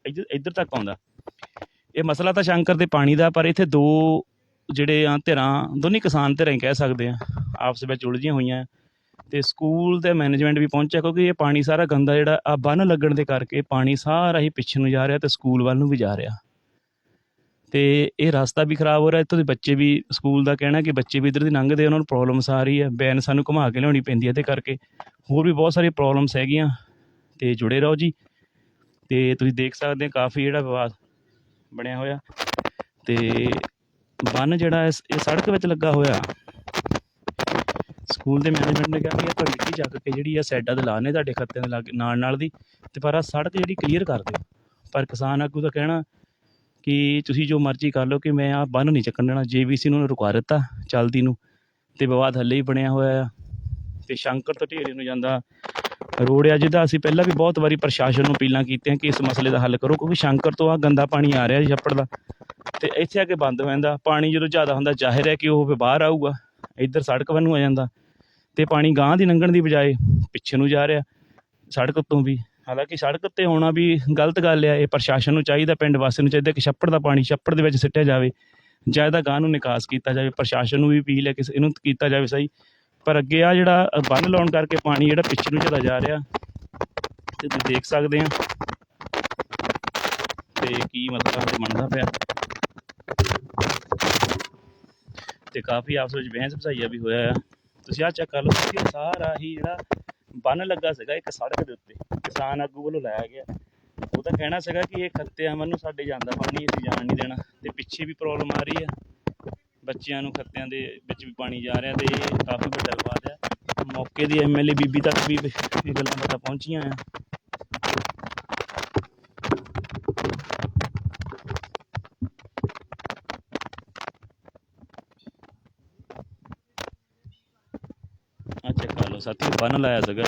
ਇੱਧਰ ਇੱਧਰ ਤੱਕ ਆਉਂਦਾ। ਇਹ ਮਸਲਾ ਤਾਂ ਸ਼ੰਕਰ ਦੇ ਪਾਣੀ ਦਾ, ਪਰ ਇੱਥੇ ਦੋ ਜਿਹੜੇ ਆ ਧਿਰਾਂ, ਦੋਨੇ ਕਿਸਾਨ ਧਿਰਾਂ ਹੀ ਕਹਿ ਸਕਦੇ ਆ। ਆਪਸ ਵਿੱਚ ਉਲਝੀਆਂ ਹੋਈਆਂ। ਤੇ ਸਕੂਲ ਦੇ ਮੈਨੇਜਮੈਂਟ ਵੀ ਪਹੁੰਚਿਆ, ਕਿਉਂਕਿ ਇਹ ਪਾਣੀ ਸਾਰਾ ਗੰਦਾ ਜਿਹੜਾ ਆ, ਬੰਨ ਲੱਗਣ ਦੇ ਕਰਕੇ ਪਾਣੀ ਸਾਰਾ ਹੀ ਪਿੱਛੇ ਨੂੰ ਜਾ ਰਿਹਾ ਤੇ ਸਕੂਲ ਵੱਲ ਨੂੰ ਵੀ ਜਾ ਰਿਹਾ। ਤੇ ਇਹ ਰਸਤਾ ਵੀ ਖਰਾਬ ਹੋ ਰਿਹਾ। ਇੱਥੋਂ ਦੇ ਬੱਚੇ ਵੀ, ਸਕੂਲ ਦਾ ਕਹਿਣਾ ਕਿ ਬੱਚੇ ਵੀ ਇੱਧਰ ਦੀ ਲੰਘਦੇ ਉਹਨਾਂ ਨੂੰ ਪ੍ਰੋਬਲਮਸ ਆ ਰਹੀ ਹੈ ਬੈਨ ਸਾਨੂੰ ਘੁਮਾ ਕੇ ਲਿਆਉਣੀ ਪੈਂਦੀ ਹੈ ਇਹਦੇ ਕਰਕੇ। ਹੋਰ ਵੀ ਬਹੁਤ ਸਾਰੀ ਪ੍ਰੋਬਲਮਸ ਹੈਗੀਆਂ। ਤੇ ਜੁੜੇ ਰਹੋ ਜੀ। ਤੇ ਤੁਸੀਂ ਦੇਖ ਸਕਦੇ ਹੋ ਕਾਫੀ ਜਿਹੜਾ ਵਿਵਾਦ ਬਣਿਆ ਹੋਇਆ। ਤੇ ਬੰਨ ਜਿਹੜਾ ਇਹ ਸੜਕ ਵਿੱਚ ਲੱਗਾ ਹੋਇਆ। ਸਕੂਲ ਦੇ ਮੈਨੇਜਮੈਂਟ ਨੇ ਕਿਹਾ ਵੀ ਇਹ ਤਾਂ ਮਿੱਟੀ ਚੱਕ ਕੇ ਜਿਹੜੀ ਆ ਸਾਈਡਾਂ ਤੇ ਲਾਣੇ ਤੁਹਾਡੇ ਖੱਤਿਆਂ ਦੇ ਲਾਗੇ, ਨਾਲ ਨਾਲ ਦੀ। ਤੇ ਪਰ ਆ ਸੜਕ ਜਿਹੜੀ ਕਲੀਅਰ ਕਰ ਦਿਓ। ਪਰ ਕਿਸਾਨ ਆਗੂ ਦਾ ਕਹਿਣਾ ਕਿ ਤੁਸੀਂ ਜੋ ਮਰਜ਼ੀ ਕਰ ਲਓ ਕਿ ਮੈਂ ਆ ਬੰਨ ਨਹੀਂ ਚੱਕਣ ਦੇਣਾ। ਜੀਵੀਸੀ ਨੂੰ ਰੁਕਾ ਦਿੱਤਾ ਚਲਦੀ ਨੂੰ। ਤੇ ਵਿਵਾਦ ਹੱਲੇ ਹੀ ਬਣਿਆ ਹੋਇਆ ਆ। ਤੇ ਸ਼ੰਕਰ ਤੋਂ ਢੇਰੇ ਨੂੰ ਜਾਂਦਾ ਰੋਡ ਆ ਜਿਹਦਾ ਅਸੀਂ ਪਹਿਲਾਂ ਵੀ ਬਹੁਤ ਵਾਰੀ ਪ੍ਰਸ਼ਾਸਨ ਨੂੰ ਅਪੀਲਾਂ ਕੀਤੀਆਂ ਕਿ ਇਸ ਮਸਲੇ ਦਾ ਹੱਲ ਕਰੋ, ਕਿਉਂਕਿ ਸ਼ੰਕਰ ਤੋਂ ਆ ਗੰਦਾ ਪਾਣੀ ਆ ਰਿਹਾ ਜੀ ਛੱਪੜ ਦਾ। ਤੇ ਇੱਥੇ ਆ ਕੇ ਬੰਦ ਹੋ ਜਾਂਦਾ। ਪਾਣੀ ਜਦੋਂ ਜ਼ਿਆਦਾ ਹੁੰਦਾ, ਜ਼ਾਹਿਰ ਹੈ ਕਿ ਉਹ ਫਿਰ ਬਾਹਰ ਆਊਗਾ। ਇੱਧਰ ਸੜਕ ਵੱਲ ਨੂੰ ਆ ਜਾਂਦਾ। ਤੇ ਪਾਣੀ ਗਾਂ ਦੀ ਲੰਘਣ ਦੀ ਬਜਾਏ ਪਿੱਛੇ ਨੂੰ ਜਾ ਰਿਹਾ, ਸੜਕ ਤੋਂ ਵੀ। ਹਾਲਾਂਕਿ ਸੜਕ ਤੇ ਹੋਣਾ ਵੀ ਗਲਤ ਗੱਲ ਆ, ਇਹ ਪ੍ਰਸ਼ਾਸਨ ਨੂੰ ਚਾਹੀਦਾ, ਪਿੰਡ ਵਾਸੀਆਂ ਨੂੰ ਚਾਹੀਦਾ ਕਿ ਛੱਪੜ ਦਾ ਪਾਣੀ ਛੱਪੜ ਦੇ ਵਿੱਚ ਸਿੱਟਿਆ ਜਾਵੇ। ਜਾਂ ਇਹਦਾ ਗਾਂ ਨੂੰ ਨਿਕਾਸ ਕੀਤਾ ਜਾਵੇ। ਪ੍ਰਸ਼ਾਸਨ ਨੂੰ ਵੀ ਅਪੀਲ ਹੈ ਕਿ ਇਹਨੂੰ ਕੀਤਾ ਜਾਵੇ ਸਹੀ। ਪਰ ਅੱਗੇ ਆ ਜਿਹੜਾ ਬੰਨ ਲਾਉਣ ਕਰਕੇ ਪਾਣੀ ਜਿਹੜਾ ਪਿੱਛੇ ਨੂੰ ਚਲਾ ਜਾ ਰਿਹਾ ਤੇ ਤੁਸੀਂ ਦੇਖ ਸਕਦੇ ਆ। ਤੇ ਕੀ ਮਤਲਬ ਬਣਦਾ ਪਿਆ। ਤੇ ਕਾਫੀ ਆਪਸ ਵਿੱਚ ਬਹਿਸ ਬਸਾਈਆ ਵੀ ਹੋਇਆ ਆ। ਤੁਸੀਂ ਆ ਚੈੱਕ ਕਰ ਲਓ ਕਿ ਸਾਰਾ ਹੀ ਜਿਹੜਾ ਬੰਨ ਲੱਗਾ ਸੀਗਾ, ਇੱਕ ਸੜਕ ਦੇ ਉੱਤੇ, ਕਿਸਾਨ ਆਗੂ ਵੱਲੋਂ ਲਾਇਆ ਗਿਆ। ਉਹ ਤਾਂ ਕਹਿਣਾ ਸੀਗਾ ਕਿ ਇਹ ਖੱਤੇ ਅਮਨ ਨੂੰ ਸਾਡੇ ਜਾਂਦਾ, ਪਾਣੀ ਅਸੀਂ ਜਾਣ ਨਹੀਂ ਦੇਣਾ। ਤੇ ਪਿੱਛੇ ਵੀ ਪ੍ਰੋਬਲਮ ਆ ਰਹੀ ਆ। ਬੱਚਿਆਂ ਨੂੰ ਖੱਤਿਆਂ ਦੇ ਵਿੱਚ ਵੀ ਪਾਣੀ ਜਾ ਰਿਹਾ ਤੇ ਇਹ ਕਾਫੀ ਵੱਡਾ ਵਿਵਾਦ ਹੈ। ਮੌਕੇ ਦੀ ਐਮਐਲਏ ਬੀਬੀ ਤੱਕ ਵੀ ਇਹ ਗੱਲਾਂ ਬਾਤਾਂ ਪਹੁੰਚੀਆਂ ਆ। ਆ ਚੈੱਕ ਕਰ ਸਾਥੀ, ਬੰਨ ਲਾਇਆ ਸੀਗਾ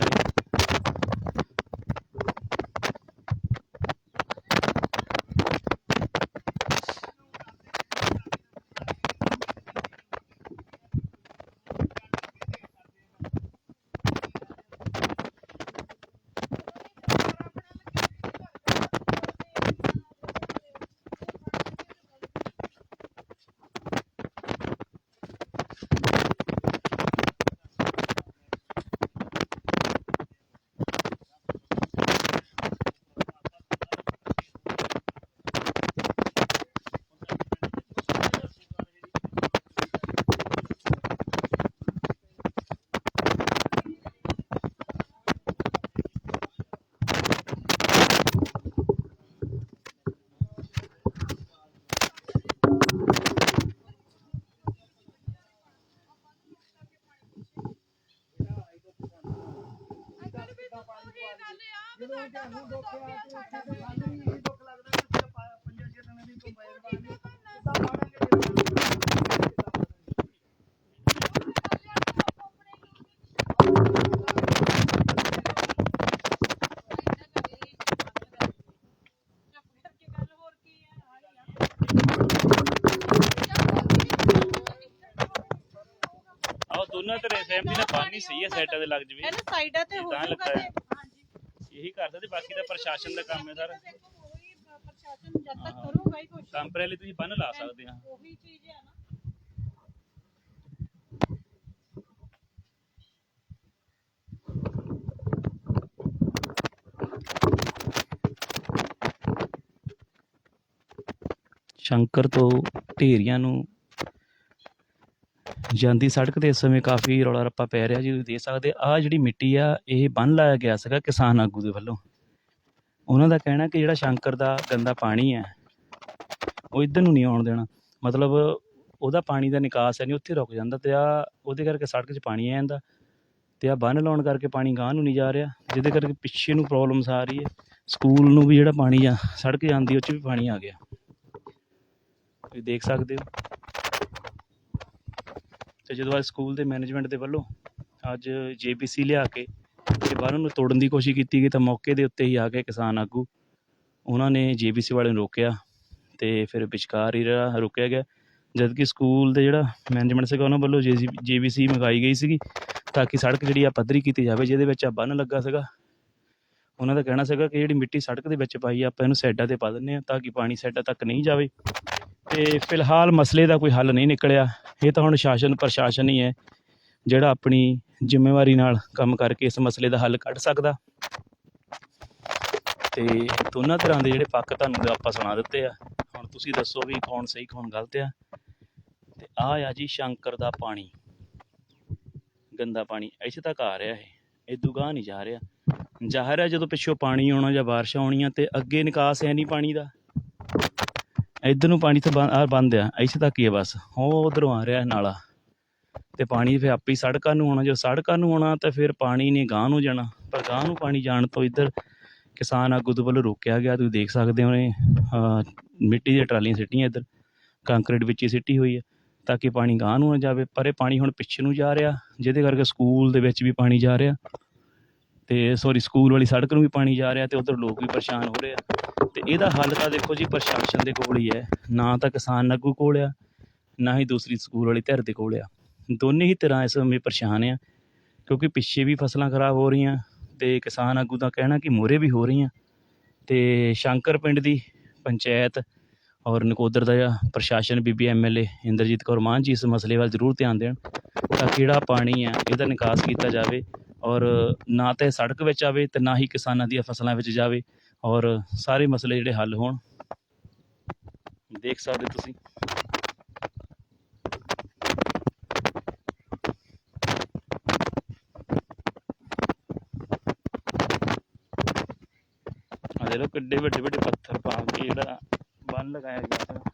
ਤੁਹਾਨੂੰ ਦੁੱਖ ਆ ਤੇ ਸਾਨੂੰ ਵੀ ਇਹੀ ਦੁੱਖ ਲੱਗਦਾ ਕਿ ਅਸੀਂ ਆਪਾਂ ਪੰਜਾਂ ਛੇ ਦਿਨਾਂ ਦੀ ਧੁੱਪ ਆਏ ਬਾਹਰ ਨਹੀਂ। ਕਿੱਦਾਂ ਮਾਰਾਂਗੇ ਆਹ ਦੋਨਾਂ ਧਰੇ ਸਹਿਮਤੀ ਨਾਲ ਪਾਣੀ ਸਹੀ ਹੈ ਸਾਈਡਾਂ ਤੇ ਲੱਗ ਜਵੇ। ਇਹਨੇ ਸਾਈਡਾਂ ਤੇ ਹੋ ਤਾਂ ਜਾਊਗਾ ਲੱਗਦਾ ਹੈ। ਤੇ ਇਹੀ ਕਰ ਸਕਦੇ ਬਾਕੀ ਤਾਂ ਪ੍ਰਸ਼ਾਸਨ ਦਾ ਕੰਮ ਹੈ ਸਰ। ਪ੍ਰਸ਼ਾਸਨ ਜਦ ਤੱਕ ਕਰੂਗਾ ਹੀ ਕੁਝ ਟੈਂਪਰੇਰੀ ਤੁਸੀਂ ਬੰਨ ਲਾ ਸਕਦੇ ਆ ਉਹੀ ਚੀਜ਼ ਹੈ ਨਾ। ਸ਼ੰਕਰ ਤੋਂ ਢੇਰੀਆਂ ਨੂੰ ਜਾਂਦੀ ਸੜਕ ਤੇ ਇਸ ਸਮੇਂ ਕਾਫੀ ਰੌਲਾ ਰੱਪਾ ਪੈ ਰਿਹਾ ਜੀ, ਤੁਸੀਂ ਦੇਖ ਸਕਦੇ ਆ ਜਿਹੜੀ ਮਿੱਟੀ ਆ, ਇਹ ਬੰਨ ਲਾਇਆ ਗਿਆ ਸੀਗਾ ਕਿਸਾਨ ਆਗੂ ਦੇ ਵੱਲੋਂ। ਉਹਨਾਂ ਦਾ ਕਹਿਣਾ ਕਿ ਜਿਹੜਾ ਸ਼ੰਕਰ ਦਾ ਗੰਦਾ ਪਾਣੀ ਹੈ, ਉਹ ਇੱਧਰ ਨੂੰ ਨਹੀਂ ਆਉਣ ਦੇਣਾ। ਮਤਲਬ ਉਹਦਾ ਪਾਣੀ ਦਾ ਨਿਕਾਸ ਹੈ ਨਹੀਂ, ਉੱਥੇ ਰੁਕ ਜਾਂਦਾ ਤੇ ਆ, ਉਹਦੇ ਕਰਕੇ ਸੜਕ 'ਚ ਪਾਣੀ ਆ ਜਾਂਦਾ ਤੇ ਆ ਬੰਨ ਲਾਉਣ ਕਰਕੇ ਪਾਣੀ ਗਾਂਹ ਨੂੰ ਨਹੀਂ ਜਾ ਰਿਹਾ, ਜਿਹਦੇ ਕਰਕੇ ਪਿੱਛੇ ਨੂੰ ਪ੍ਰੋਬਲਮਸ ਆ ਰਹੀ ਹੈ। ਸਕੂਲ ਨੂੰ ਵੀ ਜਿਹੜਾ ਪਾਣੀ ਆ, ਸੜਕ ਜਾਂਦੀ, ਉਹ 'ਚ ਵੀ ਪਾਣੀ ਆ ਗਿਆ। ਤੁਸੀਂ ਦੇਖ ਸਕਦੇ ਹੋ। ਤੇ ਜਦੋਂ ਅੱਜ ਸਕੂਲ ਦੇ ਮੈਨੇਜਮੈਂਟ ਦੇ ਵੱਲੋਂ ਅੱਜ ਜੇਬੀਸੀ ਲਿਆ ਕੇ ਤੇ ਬਾਹਰੋਂ ਨੂੰ ਤੋੜਨ ਦੀ ਕੋਸ਼ਿਸ਼ ਕੀਤੀ ਗਈ ਤਾਂ ਮੌਕੇ ਦੇ ਉੱਤੇ ਹੀ ਆ ਕੇ ਕਿਸਾਨ ਆਗੂ। ਉਹਨਾਂ ਨੇ ਜੇਬੀਸੀ ਵਾਲੇ ਨੂੰ ਰੋਕਿਆ ਤੇ ਫਿਰ ਵਿਚਕਾਰ ਹੀ ਜਿਹੜਾ ਰੁਕਿਆ ਗਿਆ। ਜਦਕਿ ਸਕੂਲ ਦੇ ਜਿਹੜਾ ਮੈਨੇਜਮੈਂਟ ਸੀਗਾ, ਉਹਨਾਂ ਵੱਲੋਂ ਜੇਬੀਸੀ ਮੰਗਾਈ ਗਈ ਸੀਗੀ ਤਾਂ ਕਿ ਸੜਕ ਜਿਹੜੀ ਆ ਪੱਧਰੀ ਕੀਤੀ ਜਾਵੇ, ਜਿਹਦੇ ਵਿੱਚ ਆ ਬੰਨ ਲੱਗਾ ਸੀਗਾ। ਉਹਨਾਂ ਦਾ ਕਹਿਣਾ ਸੀਗਾ ਕਿ ਜਿਹੜੀ ਮਿੱਟੀ ਸੜਕ ਦੇ ਵਿੱਚ ਪਾਈ ਆ, ਆਪਾਂ ਇਹਨੂੰ ਸਾਈਡਾਂ ਤੇ ਪਾ ਦਿੰਦੇ ਆ ਤਾਂ ਕਿ ਪਾਣੀ ਸਾਈਡਾਂ ਤੱਕ ਨਹੀਂ ਜਾਵੇ। ਤੇ ਫਿਲਹਾਲ ਮਸਲੇ ਦਾ ਕੋਈ ਹੱਲ ਨਹੀਂ ਨਿਕਲਿਆ। ਇਹ ਤਾਂ ਹੁਣ ਸ਼ਾਸਨ ਪ੍ਰਸ਼ਾਸਨ ਹੀ ਹੈ, ਜਿਹੜਾ ਆਪਣੀ ਜ਼ਿੰਮੇਵਾਰੀ ਨਾਲ ਕੰਮ ਕਰਕੇ ਇਸ ਮਸਲੇ ਦਾ ਹੱਲ ਕੱਢ ਸਕਦਾ। ਤੇ ਦੋਨਾਂ ਤਰ੍ਹਾਂ ਦੇ ਜਿਹੜੇ ਪੱਖ ਤੁਹਾਨੂੰ ਆਪਾਂ ਸੁਣਾ ਦਿੱਤੇ ਆ। ਹੁਣ ਤੁਸੀਂ ਦੱਸੋ ਵੀ ਕੌਣ ਸਹੀ, ਕੌਣ ਗਲਤ ਆ। ਤੇ ਆ ਆ ਜੀ ਸ਼ੰਕਰ ਦਾ ਪਾਣੀ। ਗੰਦਾ ਪਾਣੀ, ਇੱਥੇ ਤੱਕ ਆ ਰਿਹਾ ਇਹ। ਇਹ ਦੁਗਾਹ ਨਹੀਂ ਜਾ ਰਿਹਾ। ਜ਼ਾਹਰ ਹੈ ਜਦੋਂ ਪਿੱਛੋਂ ਪਾਣੀ ਆਉਣਾ ਜਾਂ ਬਾਰਿਸ਼ਾਂ ਆਉਣੀਆਂ ਤੇ ਅੱਗੇ ਨਿਕਾਸ ਹੈ ਨਹੀਂ ਪਾਣੀ ਦਾ। ਇੱਧਰ ਨੂੰ ਪਾਣੀ ਤਾਂ ਬੰਦ ਆ ਬੰਦ ਆ, ਇੱਥੇ ਤੱਕ ਹੀ ਆ ਬਸ। ਉਹ ਉਧਰੋਂ ਆ ਰਿਹਾ ਨਾਲਾ। ਤੇ ਪਾਣੀ ਫਿਰ ਆਪੇ ਹੀ ਸੜਕਾਂ ਨੂੰ ਆਉਣਾ ਜੋ ਸੜਕਾਂ ਨੂੰ ਆਉਣਾ ਤਾਂ ਫਿਰ ਪਾਣੀ ਨੇ ਗਾਂਹ ਨੂੰ ਜਾਣਾ। ਪਰ ਗਾਂਹ ਨੂੰ ਪਾਣੀ ਜਾਣ ਤੋਂ ਇੱਧਰ ਕਿਸਾਨ ਆਗੂ ਦੇ ਵੱਲੋਂ ਰੋਕਿਆ ਗਿਆ, ਤੁਸੀਂ ਦੇਖ ਸਕਦੇ ਹੋ ਨੇ ਮਿੱਟੀ ਦੀਆਂ ਟਰਾਲੀਆਂ ਸਿੱਟੀਆਂ ਇੱਧਰ। ਕੰਕਰੀਟ ਵਿੱਚ ਹੀ ਸਿੱਟੀ ਹੋਈ ਹੈ ਤਾਂ ਕਿ ਪਾਣੀ ਗਾਂਹ ਨੂੰ ਨਾ ਜਾਵੇ। ਪਰ ਇਹ ਪਾਣੀ ਹੁਣ ਪਿੱਛੇ ਨੂੰ ਜਾ ਰਿਹਾ, ਜਿਹਦੇ ਕਰਕੇ ਸਕੂਲ ਦੇ ਵਿੱਚ ਵੀ ਪਾਣੀ ਜਾ ਰਿਹਾ। ਤੇ ਸੌਰੀ ਸਕੂਲ ਵਾਲੀ ਸੜਕ ਨੂੰ ਵੀ ਪਾਣੀ ਜਾ ਰਿਹਾ ਤੇ ਉਧਰ ਲੋਕ ਵੀ ਪਰੇਸ਼ਾਨ ਹੋ ਰਹੇ ਆ। ਤੇ ਇਹਦਾ ਹੱਲ ਤਾਂ ਦੇਖੋ ਜੀ ਪ੍ਰਸ਼ਾਸਨ ਦੇ ਕੋਲ ਹੀ ਹੈ। ਨਾ ਤਾਂ ਕਿਸਾਨ ਆਗੂ ਕੋਲ ਆ, ਨਾ ਹੀ ਦੂਸਰੀ ਸਕੂਲ ਵਾਲੀ ਧਿਰ ਦੇ ਕੋਲ ਆ। ਦੋਨੇ ਹੀ ਤਰ੍ਹਾਂ ਇਸ ਸਮੇਂ ਪਰੇਸ਼ਾਨ ਆ, ਕਿਉਂਕਿ ਪਿੱਛੇ ਵੀ ਫਸਲਾਂ ਖਰਾਬ ਹੋ ਰਹੀਆਂ, ਤੇ ਕਿਸਾਨ ਆਗੂ ਦਾ ਕਹਿਣਾ ਕਿ ਮੋਰੇ ਵੀ ਹੋ ਰਹੀਆਂ। ਤੇ ਸ਼ੰਕਰ ਪਿੰਡ ਦੀ ਪੰਚਾਇਤ ਔਰ ਨਕੋਦਰ ਦਾ ਪ੍ਰਸ਼ਾਸਨ ਬੀਬੀ ਐਮਐਲਏ ਇੰਦਰਜੀਤ ਕੌਰ ਮਾਨ ਜੀ ਇਸ ਮਸਲੇ ਵੱਲ ਜ਼ਰੂਰ ਧਿਆਨ ਦੇਣ, ਤਾਂ ਕਿਹੜਾ ਪਾਣੀ ਹੈ ਇਹਦਾ ਨਿਕਾਸ ਕੀਤਾ ਜਾਵੇ ਔਰ ਨਾ ਤਾਂ ਇਹ ਸੜਕ ਵਿੱਚ ਆਵੇ ਤੇ ਨਾ ਹੀ ਕਿਸਾਨਾਂ ਦੀਆਂ ਫਸਲਾਂ ਵਿੱਚ ਜਾਵੇ। ਔਰ ਸਾਰੇ ਮਸਲੇ ਜਿਹੜੇ ਹੱਲ ਹੋਣ। ਦੇਖ ਸਕਦੇ ਤੁਸੀਂ। ਆ ਦੇਖੋ ਕਿੱਡੇ ਵੱਡੇ ਵੱਡੇ ਪੱਥਰ ਪਾ ਕੇ ਜਿਹੜਾ ਬੰਨ ਲਗਾਇਆ ਗਿਆ। ਹੈ